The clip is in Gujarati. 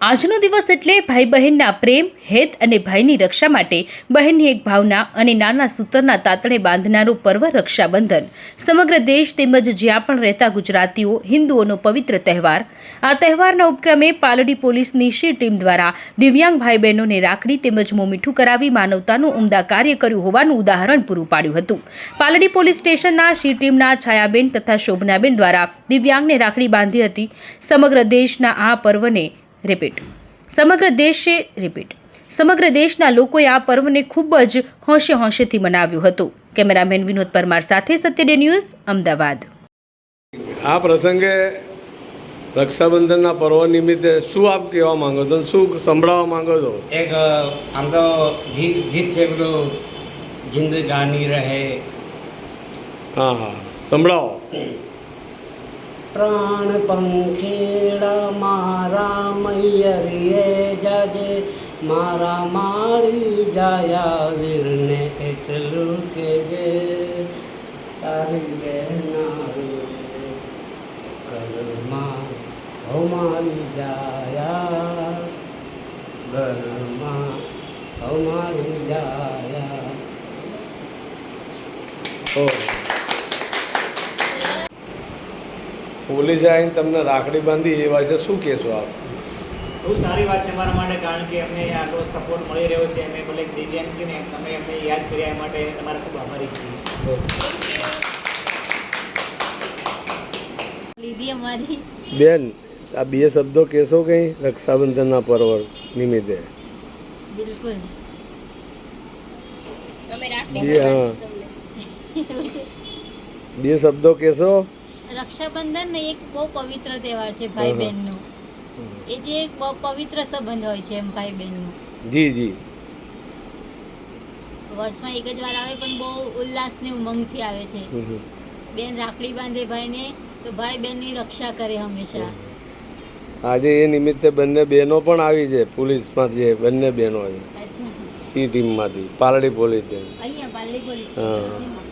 આજનો દિવસ એટલે ભાઈ બહેનના પ્રેમ, હેત અને ભાઈની રક્ષા માટે બહેનની એક ભાવના અને નાના સૂતરના તાતણે બાંધનારું પર્વ રક્ષાબંધન. સમગ્ર દેશ તેમજ જ્યાં પણ રહેતા ગુજરાતીઓ, હિન્દુઓનો પવિત્ર તહેવાર. આ તહેવારના ઉપક્રમે પાલડી પોલીસની શી ટીમ દ્વારા દિવ્યાંગ ભાઈ બહેનોને રાખડી તેમજ મોમીઠું કરાવી માનવતાનું ઉમદા કાર્ય કર્યું હોવાનું ઉદાહરણ પૂરું પાડ્યું હતું. પાલડી પોલીસ સ્ટેશનના શી ટીમના છાયાબેન તથા શોભનાબેન દ્વારા દિવ્યાંગને રાખડી બાંધી હતી. સમગ્ર દેશના આ પર્વને રિપીટ. સમગ્ર દેશે રિપીટ. સમગ્ર દેશના લોકોએ આ પર્વને ખૂબ જ હોંશે હોંશેથી મનાવ્યું હતું. કેમેરામેન વિનોદ પરમાર સાથે સત્યડે ન્યૂઝ અમદાવાદ. આ પ્રસંગે રક્ષાબંધનના પર્વ નિમિત્તે શું આપ કહેવા માંગો છો? શું સંભળાવવા માંગો છો? એક આમ તો ગીત ગીત છે પેલું જિંદગાની રહે. હા હા. સંભળાવો. પ્રાણ પંખેડા મારા જાજે, મારા માળી જાયા વીરને એટલું કેજે તારી બહેનારી ઘરમાં મારી જાયા ઘરમાં મારી જાયા. ઓ પોલીસ આવીને તમને રાખડી બાંધી એ છે, શું કહેશો આપ? બહુ સારી વાત છે અમારા માટે કારણ કે અમને આટલો સપોર્ટ મળી રહ્યો છે. અમે ભલે દિવ્યાંગ છીએ ને તમે અમને યાદ કર્યા એ માટે તમારા ખૂબ આભારી છીએ બેન આ બે શબ્દો કહેશો કંઈ રક્ષાબંધનના પર્વ નિમિત્તે? બિલકુલ. બે હા. બે શબ્દો કહેશો? રક્ષાબંધન એક બહુ પવિત્ર તહેવાર છે ભાઈ. બહેનનો એ જે એક પવિત્ર સંબંધ હોય છે એમ ભાઈ બહેનનો જી જી. વર્ષમાં એક જ વાર આવે પણ બહુ ઉલ્લાસ ને ઉમંગથી આવે છે. બેન રાખડી બાંધે ભાઈને તો ભાઈ બહેનની રક્ષા કરે હંમેશા. આજે એ નિમિત્તે બંને બહેનો પણ આવી છે પોલીસમાંથી જે બંને બહેનો છે. સી સી ટીમમાંથી પાલડી પોલીસ અહીંયા પાલડી પોલીસ. હા.